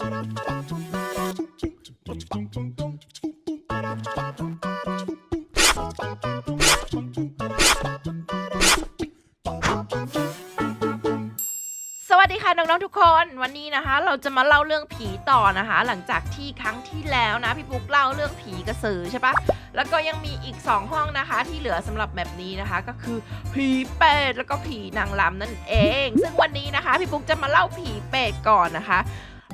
สวัสดีค่ะน้องๆทุกคนวันนี้นะคะ เราจะมาเล่าเรื่องผีต่อนะคะ หลังจากที่ครั้งที่แล้วนะพี่ปุ๊กเล่าเรื่องผีกระสือใช่ปะแล้วก็ยังมีอีก 2 ห้องนะคะ ที่เหลือสำหรับแบบนี้นะคะ ก็คือผีเป็ดแล้วก็ผีนางรำนั่นเอง ซึ่งวันนี้นะคะ พี่ปุ๊กจะมาเล่าผีเป็ดก่อนนะคะ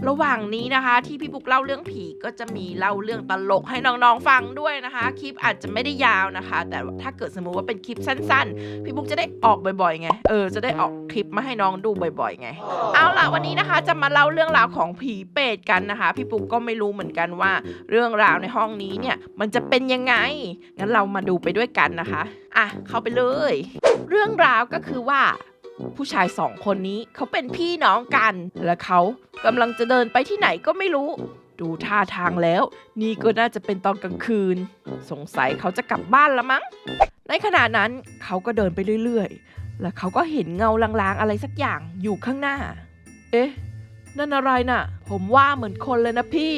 ระหว่างนี้นะคะ ที่พี่ปุ๊กเล่าเรื่องผีก็จะมีเล่าเรื่องตลกให้น้องๆฟังด้วยนะคะ คลิปอาจจะไม่ได้ยาวนะคะ แต่ถ้าเกิดสมมุติว่าเป็นคลิปสั้น ๆ พี่ปุ๊กจะได้ออกบ่อยๆไงเออจะได้ออกคลิปมาให้น้องดูบ่อยๆไง เอาล่ะวันนี้นะคะจะมาเล่าเรื่องราวของผีเปรตกันนะคะ พี่ปุ๊กก็ไม่รู้เหมือนกันว่า เรื่องราวในห้องนี้เนี่ยมันจะเป็นยังไงงั้นเรามาดูไปด้วยกันนะคะอะเข้าไปเลย เรื่องราวก็คือว่า ผู้ชายสองคนนี้เขาเป็นพี่น้องกัน และเขากำลังจะเดินไปที่ไหนก็ไม่รู้ ดูท่าทางแล้ว นี่ก็น่าจะเป็นตอนกลางคืน สงสัยเขาจะกลับบ้านละมั้ง ในขณะนั้นเขาก็เดินไปเรื่อยๆ แล้วเขาก็เห็นเงาลางๆอะไรสักอย่างอยู่ข้างหน้า เอ๊ะ นั่นอะไรน่ะ ผมว่าเหมือนคนเลยนะพี่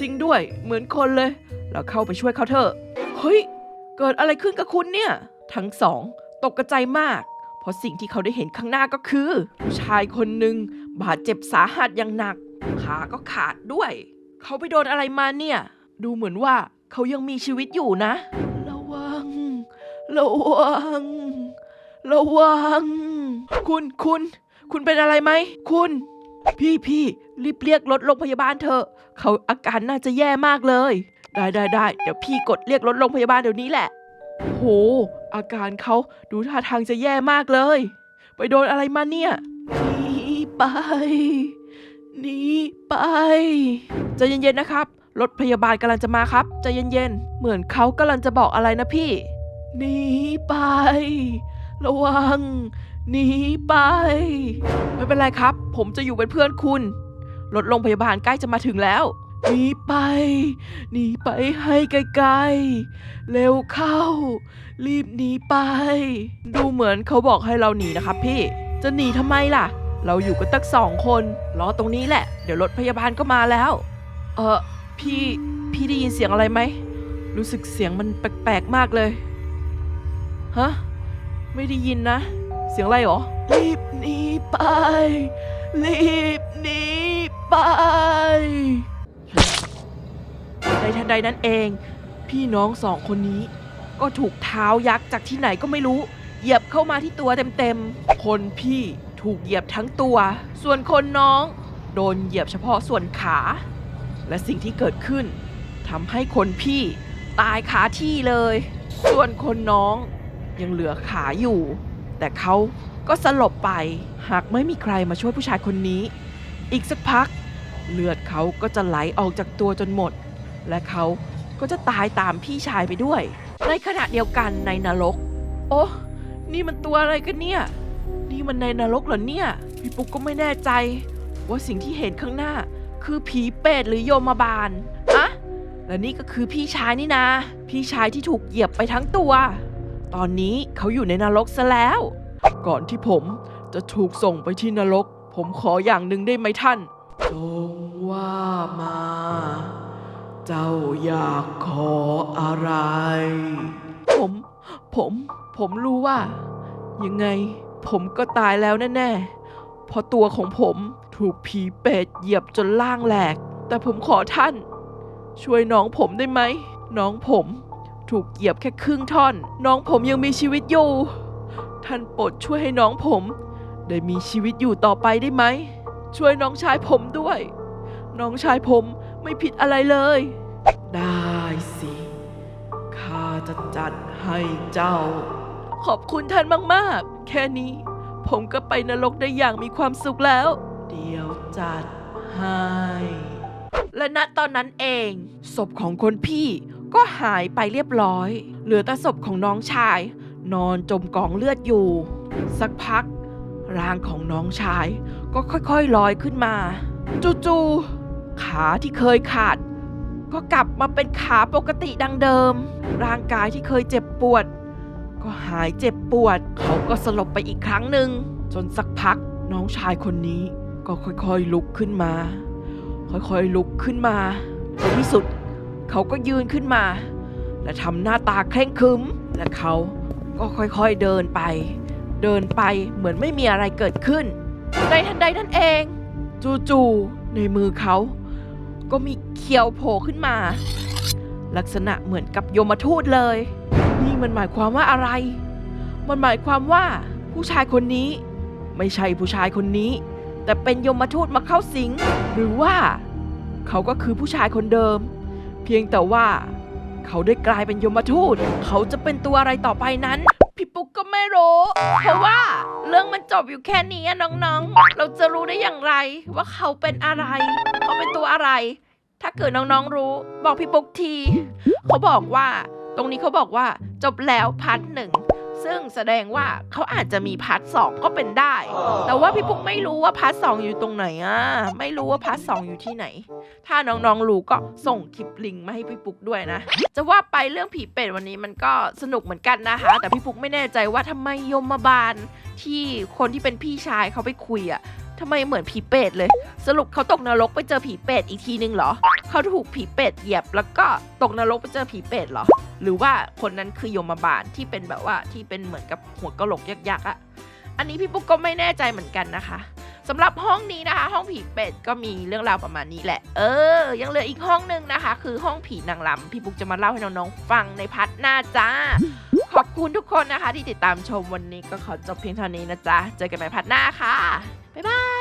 จริงด้วย เหมือนคนเลย เราเข้าไปช่วยเขาเถอะ เฮ้ย เกิดอะไรขึ้นกับคุณเนี่ย ทั้งสองตกกระใจมาก เพราะสิ่งที่เขาได้เห็นข้างหน้าก็คือ ชายคนหนึ่งบาดเจ็บสาหัสอย่างหนัก ขาก็ขาดด้วย เขาไปโดนอะไรมาเนี่ย ดูเหมือนว่าเขายังมีชีวิตอยู่นะ ระวัง ระวัง ระวัง คุณคุณ คุณเป็นอะไรไหม คุณ พี่พี่รีบเรียกรถโรงพยาบาลเถอะ เขาอาการน่าจะแย่มากเลย ได้ได้ได้เดี๋ยวพี่กดเรียกรถโรงพยาบาลเดี๋ยวนี้แหละ โห อาการเขาดูท่าทางจะแย่มากเลย ไปโดนอะไรมาเนี่ยหนีไปหนีไปใจะเย็นๆนะครับ รถพยาบาลกำลังจะมาครับใจะเย็นๆ เหมือนเขากำลังจะบอกอะไรนะพี่หนีไป ระวังหนีไป ไม่เป็นไรครับ ผมจะอยู่เป็นเพื่อนคุณ รถโรงพยาบาลใกล้จะมาถึงแล้ว หนีไป หนีไปให้ไกลๆ เร็วเข้า รีบหนีไป ดูเหมือนเขาบอกให้เราหนีนะครับพี่ จะหนีทำไมล่ะ เราอยู่กันตั้งสองคน รอตรงนี้แหละ เดี๋ยวรถพยาบาลก็มาแล้ว เออพี่ พี่ได้ยินเสียงอะไรไหม รู้สึกเสียงมันแปลกๆมากเลย ฮะ ไม่ได้ยินนะ เสียงอะไรหรอ รีบหนีไป รีบหนีไป ทันใดนั้นเอง พี่น้องสองคนนี้ ก็ถูกเท้ายักษ์จากที่ไหนก็ไม่รู้ เหยียบเข้ามาที่ตัวเต็มๆ คนพี่ถูกเหยียบทั้งตัว ส่วนคนน้องโดนเหยียบเฉพาะส่วนขา และสิ่งที่เกิดขึ้นทำให้คนพี่ตายขาที่เลย ส่วนคนน้องยังเหลือขาอยู่ แต่เขาก็สลบไป หากไม่มีใครมาช่วยผู้ชายคนนี้ อีกสักพัก เลือดเขาก็จะไหลออกจากตัวจนหมด และเขาก็จะตายตามพี่ชายไปด้วย ในขณะเดียวกันในนรก โอ้นี่มันตัวอะไรกันเนี่ย นี่มันในนรกเหรอเนี่ย พี่ปุ๊กก็ไม่แน่ใจ ว่าสิ่งที่เห็นข้างหน้า คือผีเปรตหรือโยมบาลอะและนี่ก็คือพี่ชายนี่นาพี่ชายที่ถูกเหยียบไปทั้งตัว ตอนนี้เขาอยู่ในนรกซะแล้ว ก่อนที่ผมจะถูกส่งไปที่นรก ผมขออย่างหนึ่งได้ไหมท่าน จงว่ามา เจ้าอยากขออะไร ผม ผม ผมรู้ว่า ยังไง ผมก็ตายแล้วแน่ๆเพราะตัวของผมถูกผีเปรตเหยียบจนล่างแหลก แต่ผมขอท่าน ช่วยน้องผมได้ไหม น้องผม ถูกเหยียบแค่ครึ่งท่อน น้องผมยังมีชีวิตอยู่ ท่านโปรดช่วยให้น้องผม ได้มีชีวิตอยู่ต่อไปได้ไหม ช่วยน้องชายผมด้วย น้องชายผมไม่ผิดอะไรเลย ได้สิ ข้าจะจัดให้เจ้า ขอบคุณท่านมากๆ แค่นี้ ผมก็ไปนรกได้อย่างมีความสุขแล้ว เดี๋ยวจัดให้ และณตอนนั้นเอง ศพของคนพี่ก็หายไปเรียบร้อย เหลือแต่ศพของน้องชาย นอนจมกองเลือดอยู่ สักพัก ร่างของน้องชาย ก็ค่อยๆลอยขึ้นมา จู่ๆขาที่เคยขาด ก็กลับมาเป็นขาปกติดังเดิม ร่างกายที่เคยเจ็บปวด ก็หายเจ็บปวด เขาก็สลบไปอีกครั้งหนึ่งจนสักพักน้องชายคนนี้ก็ค่อยๆลุกขึ้นมา ค่อยๆลุกขึ้นมาในที่สุด เขาก็ยืนขึ้นมา และทำหน้าตาเคร่งครึมและเขาก็ค่อยๆเดินไป เดินไปเหมือนไม่มีอะไรเกิดขึ้น ในทันใดนั่นเอง จู่ๆในมือเขา ก็มีเขียวโผล่ขึ้นมา ลักษณะเหมือนกับโยมทูตเลย นี่มันหมายความว่าอะไร มันหมายความว่าผู้ชายคนนี้ ไม่ใช่ผู้ชายคนนี้ แต่เป็นยมทูตมาเข้าสิง หรือว่า เขาก็คือผู้ชายคนเดิม เพียงแต่ว่า เขาได้กลายเป็นยมทูต เขาจะเป็นตัวอะไรต่อไปนั้น พี่ปุ๊กก็ไม่รู้เพราะว่า เรื่องมันจบอยู่แค่นี้อะน้องๆ เราจะรู้ได้อย่างไรว่าเขาเป็นอะไร เขาเป็นตัวอะไร ถ้าเกิดน้องๆรู้ บอกพี่ปุ๊กที เขาบอกว่า ตรงนี้เขาบอกว่าจบแล้วพาร์ทหนึ่ง ซึ่งแสดงว่าเขาอาจจะมีพาร์ทสองก็เป็นได้ แต่ว่าพี่ปุ๊กไม่รู้ว่าพาร์ทสองอยู่ตรงไหนอะ ไม่รู้ว่าพาร์ทสองอยู่ที่ไหน ถ้าน้องๆรู้ก็ส่งคลิปลิงก์มาให้พี่ปุ๊กด้วยนะ จะว่าไปเรื่องผีเป็ดวันนี้มันก็สนุกเหมือนกันนะคะ แต่พี่ปุ๊กไม่แน่ใจว่าทำไมยมบาลที่คนที่เป็นพี่ชายเขาไปคุยอะ ทำไมเหมือนผีเป็ดเลย สรุปเขาตกนรกไปเจอผีเป็ดอีกทีนึงเหรอ เขาถูกผีเป็ดเหยียบแล้วก็ตกนรกไปเจอผีเป็ดเหรอ หรือว่าคนนั้นคือโยมบาลที่เป็นแบบว่าที่เป็นเหมือนกับหัวกะโหลกยักษ์ๆอะอันนี้พี่ปุ๊กก็ไม่แน่ใจเหมือนกันนะคะสำหรับห้องนี้นะคะ ห้องผีเป็ดก็มีเรื่องราวประมาณนี้แหละ เออ ยังเหลืออีกห้องหนึงนะคะ คือห้องผีนางรำพี่ปุ๊กจะมาเล่าให้น้องๆฟังในพัทหน้าจ้า ขอบคุณทุกคนนะคะที่ติดตามชมวันนี้ก็ขอจบเพียงเท่านี้นะจ๊ะ เจอกันใหม่พัดหน้าค่ะ บ๊ายบาย